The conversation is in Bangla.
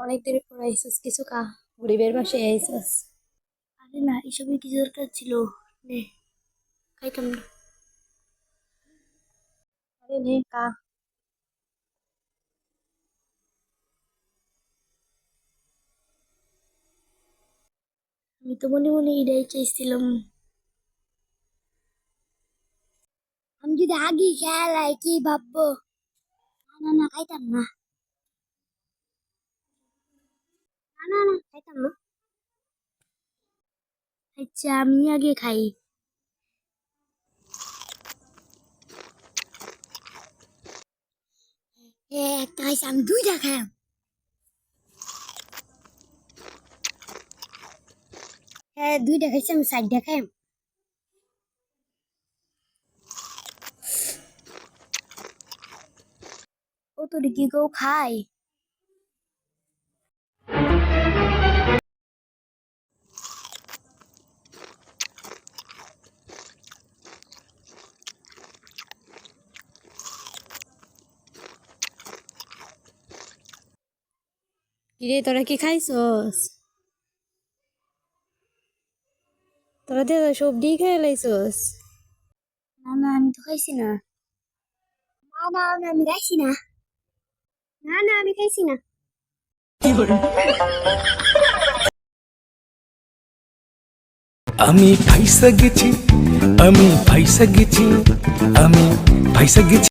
অনেক দিনের পর আইসস কিছু কা গরিবের পাশে আইসস। আরে না এসবের কি দরকার ছিল? নে খাইতাম না। আরে নে কা। আমি তো মনে মনে এটাই চাইছিলাম। আমি যদি আগে খেলাই কি ভাববো? না না না। খাইতাম না না না না খাইতাম না আচ্ছা আমি আগে খাই এ একটা খাইছি আমি দুইটা খাই হ্যাঁ দুইটা খাইছি আমি চারটা খাই ও তোর কি কেউ খায় কিরে তোরা কি খাইছস তোরা দিয়ে সবজি খেয়ে লাইছস না না আমি তো খাইছি না না না না, আমি খাইছি না না না আমি খাইছি না আমি ফাইসা গেছি আমি ফাইসা গেছি আমি ফাইসা গেছি